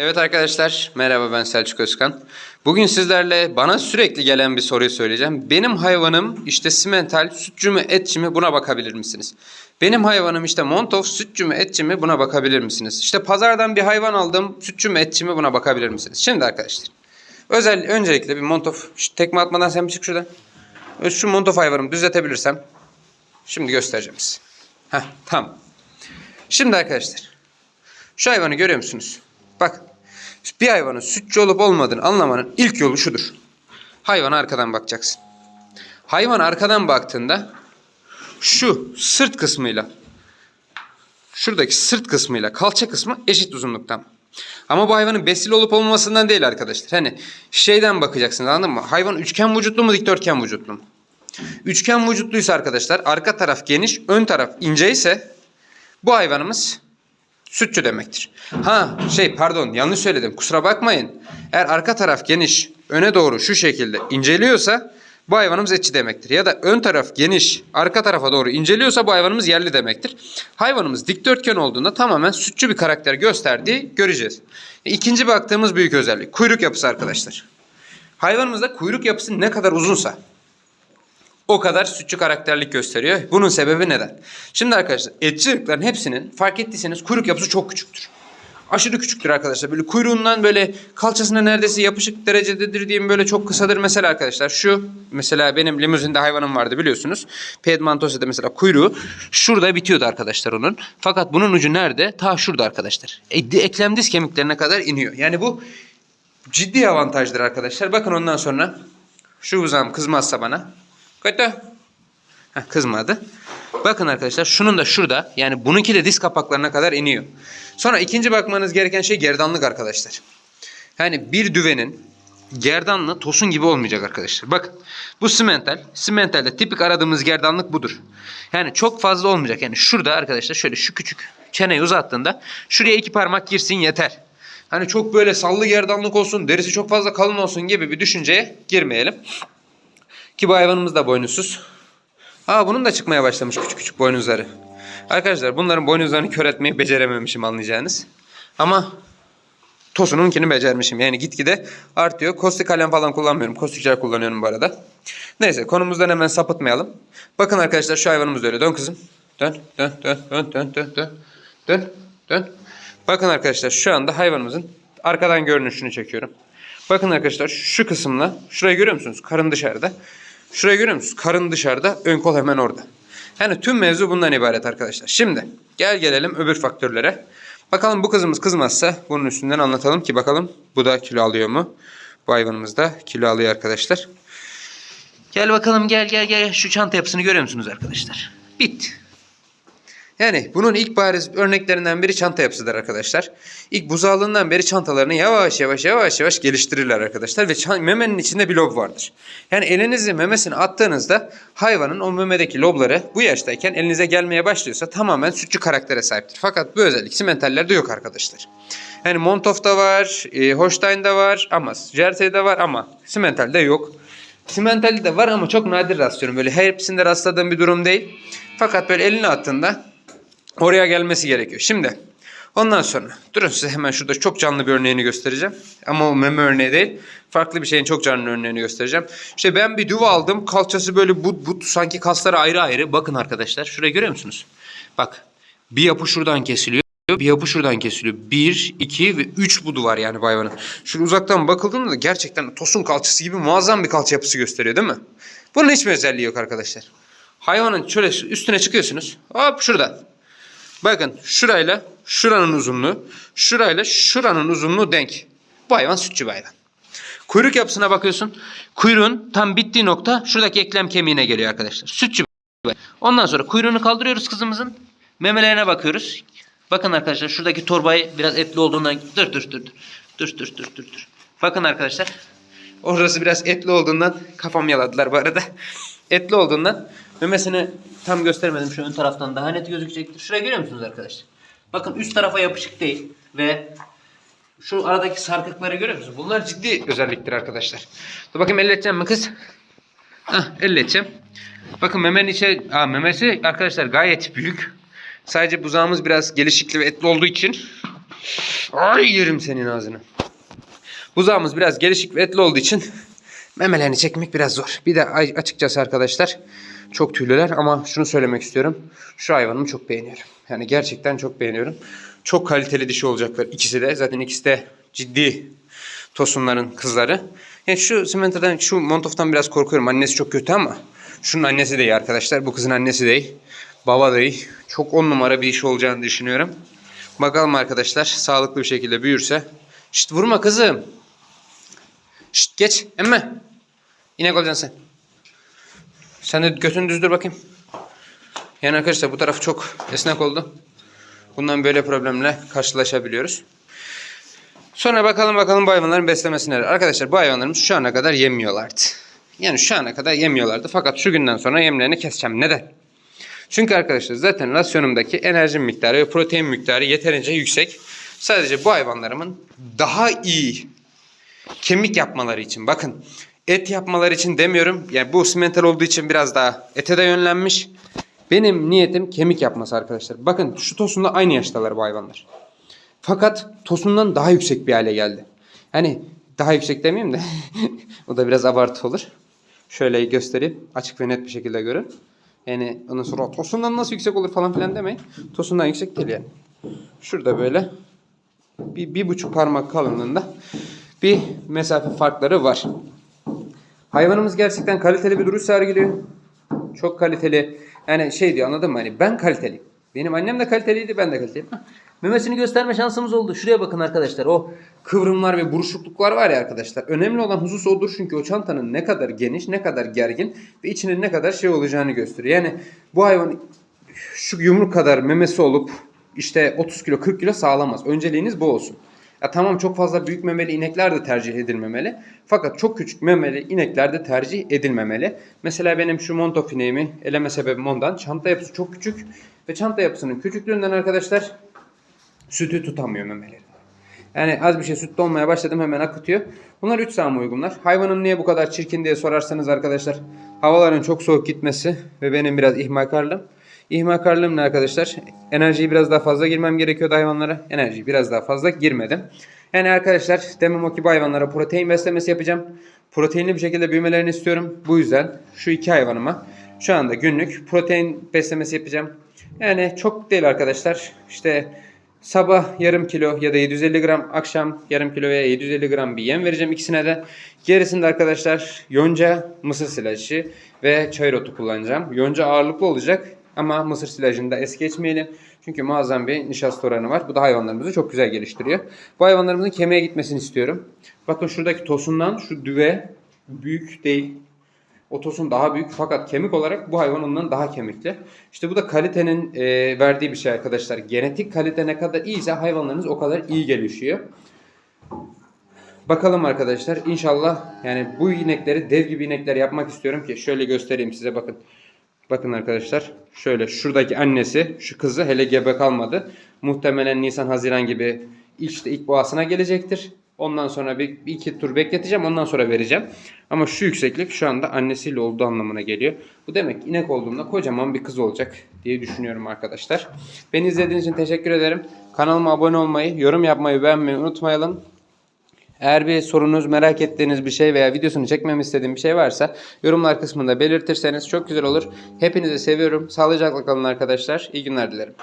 Evet arkadaşlar, merhaba ben Selçuk Özkan. Bugün sizlerle bana sürekli gelen bir soruyu söyleyeceğim. Benim hayvanım işte simental, sütçü mü, etçi mi buna bakabilir misiniz? Benim hayvanım işte montof, sütçü mü, etçi mi buna bakabilir misiniz? İşte pazardan bir hayvan aldım, sütçü mü, etçi mi buna bakabilir misiniz? Şimdi arkadaşlar, özel öncelikle bir montof, şu tekme atmadan sen bir çık şuradan. Şu montof hayvanımı düzeltebilirsem, şimdi göstereceğim size. Heh, tamam. Şimdi arkadaşlar, şu hayvanı görüyor musunuz? Bak. Bir hayvanın sütçü olup olmadığını anlamanın ilk yolu şudur. Hayvana arkadan bakacaksın. Hayvan arkadan baktığında şu sırt kısmıyla şuradaki sırt kısmıyla kalça kısmı eşit uzunlukta. Ama bu hayvanın besili olup olmamasından değil arkadaşlar. Hani şeyden bakacaksınız anladın mı? Hayvan üçgen vücutlu mu dikdörtgen vücutlu mu? Üçgen vücutluysa arkadaşlar arka taraf geniş ön taraf ince ise bu hayvanımız sütçü demektir. Ha şey pardon yanlış söyledim kusura bakmayın. Eğer arka taraf geniş öne doğru şu şekilde inceliyorsa bu hayvanımız etçi demektir. Ya da ön taraf geniş arka tarafa doğru inceliyorsa bu hayvanımız yerli demektir. Hayvanımız dikdörtgen olduğunda tamamen sütçü bir karakter gösterdiği göreceğiz. İkinci baktığımız büyük özellik kuyruk yapısı arkadaşlar. Hayvanımızda kuyruk yapısı ne kadar uzunsa o kadar sütçü karakterlik gösteriyor. Bunun sebebi neden? Şimdi arkadaşlar etçi ırkların hepsinin fark ettiyseniz kuyruk yapısı çok küçüktür. Aşırı küçüktür arkadaşlar. Böyle kuyruğundan böyle kalçasına neredeyse yapışık derecededir diyeyim böyle çok kısadır. Mesela arkadaşlar şu mesela benim limuzinde hayvanım vardı biliyorsunuz. Piedmontosa'da mesela kuyruğu şurada bitiyordu arkadaşlar onun. Fakat bunun ucu nerede? Ta şurada arkadaşlar. E, eklem diz kemiklerine kadar iniyor. Yani bu ciddi avantajdır arkadaşlar. Bakın ondan sonra şu uzağım kızmazsa bana. Kötü. Heh, kızmadı. Bakın arkadaşlar şunun da şurada yani bununki de diz kapaklarına kadar iniyor. Sonra ikinci bakmanız gereken şey gerdanlık arkadaşlar. Yani bir düvenin gerdanlı tosun gibi olmayacak arkadaşlar. Bakın bu simental. Simentalde tipik aradığımız gerdanlık budur. Yani çok fazla olmayacak. Yani şurada arkadaşlar şöyle şu küçük çeneyi uzattığında şuraya iki parmak girsin yeter. Hani çok böyle sallı gerdanlık olsun, derisi çok fazla kalın olsun gibi bir düşünceye girmeyelim. Ki bu hayvanımız da boynuzsuz. Aa bunun da çıkmaya başlamış küçük küçük boynuzları. Arkadaşlar bunların boynuzlarını kör etmeyi becerememişim anlayacağınız. Ama Tosun'unkini becermişim. Yani gitgide artıyor. Kostik kalem falan kullanmıyorum. Kostikçer kullanıyorum bu arada. Neyse konumuzdan hemen sapıtmayalım. Bakın arkadaşlar şu hayvanımız öyle. Dön kızım. Dön, dön, dön, dön, dön, dön, dön. Dön, dön. Bakın arkadaşlar şu anda hayvanımızın arkadan görünüşünü çekiyorum. Bakın arkadaşlar şu kısımla şurayı görüyor musunuz? Karın dışarıda. Şurayı görüyor musunuz? Karın dışarıda, ön kol hemen orada. Yani tüm mevzu bundan ibaret arkadaşlar. Şimdi gel gelelim öbür faktörlere. Bakalım bu kızımız kızmazsa bunun üstünden anlatalım ki bakalım bu da kilo alıyor mu? Bu hayvanımız da kilo alıyor arkadaşlar. Gel bakalım gel gel gel şu çanta yapısını görüyor musunuz arkadaşlar? Bit. Yani bunun ilk bariz örneklerinden biri çanta yapısıdır arkadaşlar. İlk buzağlığından beri çantalarını yavaş yavaş yavaş yavaş geliştirirler arkadaşlar. Ve memenin içinde bir lob vardır. Yani elinizi memesine attığınızda hayvanın o memedeki lobları bu yaştayken elinize gelmeye başlıyorsa tamamen sütçü karaktere sahiptir. Fakat bu özellik simentallerde yok arkadaşlar. Yani Montof'ta var, e, Holstein'da var ama Jersey'de var ama simentalde yok. Simentalde de var ama çok nadir rastlıyorum. Böyle hepsinde rastladığım bir durum değil. Fakat böyle elini attığında Oraya gelmesi gerekiyor. Şimdi ondan sonra durun size hemen şurada çok canlı bir örneğini göstereceğim. Ama o meme örneği değil. Farklı bir şeyin çok canlı örneğini göstereceğim. İşte ben bir duva aldım. Kalçası böyle but but sanki kasları ayrı ayrı. Bakın arkadaşlar şurayı görüyor musunuz? Bak bir yapı şuradan kesiliyor. Bir yapı şuradan kesiliyor. Bir, iki ve üç budu var yani hayvanın. Şöyle uzaktan bakıldığında da gerçekten tosun kalçası gibi muazzam bir kalça yapısı gösteriyor değil mi? Bunun hiçbir özelliği yok arkadaşlar. Hayvanın şöyle üstüne çıkıyorsunuz. Hop şurada. Bakın şurayla şuranın uzunluğu, şurayla şuranın uzunluğu denk. Bu hayvan sütçü bir hayvan. Kuyruk yapısına bakıyorsun. Kuyruğun tam bittiği nokta şuradaki eklem kemiğine geliyor arkadaşlar. Sütçü bir. Ondan sonra kuyruğunu kaldırıyoruz kızımızın. Memelerine bakıyoruz. Bakın arkadaşlar şuradaki torbayı biraz etli olduğundan dur dur dur dur. Dur dur dur dur dur. Bakın arkadaşlar. Orası biraz etli olduğundan kafam yaladılar bu arada. Etli olduğundan memesini tam göstermedim şu ön taraftan daha net gözükecektir. Şuraya görüyor musunuz arkadaşlar? Bakın üst tarafa yapışık değil ve şu aradaki sarkıkları görüyor musunuz? Bunlar ciddi özelliktir arkadaşlar. Dur bakayım elleteceğim mi kız? Hah elleteceğim. Bakın memenin içi, aa, memesi arkadaşlar gayet büyük. Sadece buzağımız biraz gelişikli ve etli olduğu için Ay yerim senin ağzını. Buzağımız biraz gelişik ve etli olduğu için memelerini çekmek biraz zor. Bir de açıkçası arkadaşlar çok tüylüler ama şunu söylemek istiyorum. Şu hayvanımı çok beğeniyorum. Yani gerçekten çok beğeniyorum. Çok kaliteli dişi olacaklar ikisi de. Zaten ikisi de ciddi tosunların kızları. Yani şu Simenter'dan, şu Montof'tan biraz korkuyorum. Annesi çok kötü ama şunun annesi de arkadaşlar. Bu kızın annesi de. Baba da iyi. Çok on numara bir iş olacağını düşünüyorum. Bakalım arkadaşlar sağlıklı bir şekilde büyürse. Şşt vurma kızım. Şşt geç emme. İnek olacaksın sen. Sen de götünü düzdür bakayım. Yani arkadaşlar bu taraf çok esnek oldu. Bundan böyle problemle karşılaşabiliyoruz. Sonra bakalım bakalım bu hayvanların beslemesi neler. Arkadaşlar bu hayvanlarımız şu ana kadar yemiyorlardı. Yani şu ana kadar yemiyorlardı. Fakat şu günden sonra yemlerini keseceğim. Neden? Çünkü arkadaşlar zaten rasyonumdaki enerji miktarı ve protein miktarı yeterince yüksek. Sadece bu hayvanlarımın daha iyi kemik yapmaları için. Bakın et yapmaları için demiyorum. Yani bu simental olduğu için biraz daha ete de yönlenmiş. Benim niyetim kemik yapması arkadaşlar. Bakın şu tosunda aynı yaştalar bu hayvanlar. Fakat tosundan daha yüksek bir hale geldi. Hani daha yüksek demeyeyim de o da biraz abartı olur. Şöyle göstereyim. Açık ve net bir şekilde görün. Yani ondan sonra tosundan nasıl yüksek olur falan filan demeyin. Tosundan yüksek değil yani. Şurada böyle bir, bir buçuk parmak kalınlığında bir mesafe farkları var. Hayvanımız gerçekten kaliteli bir duruş sergiliyor. Çok kaliteli. Yani şey diyor anladın mı? Hani ben kaliteliyim. Benim annem de kaliteliydi ben de kaliteliyim. Memesini gösterme şansımız oldu. Şuraya bakın arkadaşlar. O kıvrımlar ve buruşukluklar var ya arkadaşlar. Önemli olan husus odur çünkü o çantanın ne kadar geniş, ne kadar gergin ve içinin ne kadar şey olacağını gösteriyor. Yani bu hayvan şu yumruk kadar memesi olup işte 30 kilo 40 kilo sağlamaz. Önceliğiniz bu olsun. Ya tamam çok fazla büyük memeli inekler de tercih edilmemeli. Fakat çok küçük memeli inekler de tercih edilmemeli. Mesela benim şu montof ineğimi eleme sebebim ondan. Çanta yapısı çok küçük ve çanta yapısının küçüklüğünden arkadaşlar sütü tutamıyor memeleri. Yani az bir şey süt olmaya başladım hemen akıtıyor. Bunlar 3 sağım uygunlar. Hayvanım niye bu kadar çirkin diye sorarsanız arkadaşlar. Havaların çok soğuk gitmesi ve benim biraz ihmalkarlığım. İhmalkarlığım ne arkadaşlar? Enerjiyi biraz daha fazla girmem gerekiyordu hayvanlara. Enerjiyi biraz daha fazla girmedim. Yani arkadaşlar demem o ki bu hayvanlara protein beslemesi yapacağım. Proteinli bir şekilde büyümelerini istiyorum. Bu yüzden şu iki hayvanıma şu anda günlük protein beslemesi yapacağım. Yani çok değil arkadaşlar. İşte Sabah yarım kilo ya da 750 gram, akşam yarım kilo veya 750 gram bir yem vereceğim ikisine de. Gerisinde arkadaşlar yonca, mısır silajı ve çayır otu kullanacağım. Yonca ağırlıklı olacak ama mısır silajını da es geçmeyelim. Çünkü muazzam bir nişasta oranı var. Bu da hayvanlarımızı çok güzel geliştiriyor. Bu hayvanlarımızın kemiğe gitmesini istiyorum. Bakın şuradaki tosundan şu düve büyük değil. O tosun daha büyük fakat kemik olarak bu hayvan ondan daha kemikli. İşte bu da kalitenin e, verdiği bir şey arkadaşlar. Genetik kalite ne kadar iyiyse hayvanlarınız o kadar iyi gelişiyor. Bakalım arkadaşlar inşallah yani bu inekleri dev gibi inekler yapmak istiyorum ki şöyle göstereyim size bakın. Bakın arkadaşlar şöyle şuradaki annesi şu kızı hele gebe kalmadı. Muhtemelen Nisan Haziran gibi işte ilk boğasına gelecektir. Ondan sonra bir, bir iki tur bekleteceğim ondan sonra vereceğim. Ama şu yükseklik şu anda annesiyle olduğu anlamına geliyor. Bu demek inek olduğunda kocaman bir kız olacak diye düşünüyorum arkadaşlar. Beni izlediğiniz için teşekkür ederim. Kanalıma abone olmayı, yorum yapmayı, beğenmeyi unutmayalım. Eğer bir sorunuz, merak ettiğiniz bir şey veya videosunu çekmemi istediğim bir şey varsa yorumlar kısmında belirtirseniz çok güzel olur. Hepinizi seviyorum. Sağlıcakla kalın arkadaşlar. İyi günler dilerim.